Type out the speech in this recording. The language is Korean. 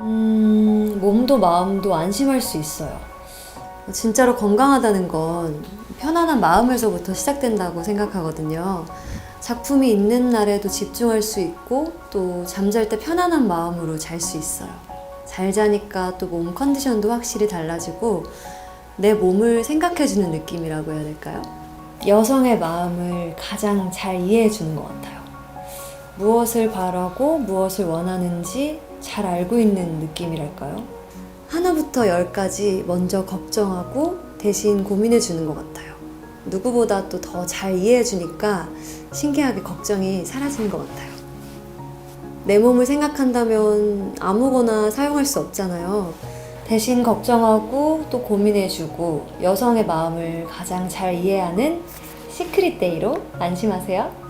음, 몸도 마음도 안심할 수 있어요. 진짜로 건강하다는 건 편안한 마음에서부터 시작된다고 생각하거든요. 작품이 있는 날에도 집중할 수 있고 또 잠잘 때 편안한 마음으로 잘 수 있어요. 잘 자니까 또 몸 컨디션도 확실히 달라지고 내 몸을 생각해주는 느낌이라고 해야 될까요? 여성의 마음을 가장 잘 이해해 주는 것 같아요. 무엇을 바라고 무엇을 원하는지 잘 알고 있는 느낌이랄까요? 하나부터 열까지 먼저 걱정하고 대신 고민해 주는 것 같아요. 누구보다 또 더 잘 이해해 주니까 신기하게 걱정이 사라지는 것 같아요. 내 몸을 생각한다면 아무거나 사용할 수 없잖아요. 대신 걱정하고 또 고민해 주고 여성의 마음을 가장 잘 이해하는 시크릿 데이로 안심하세요.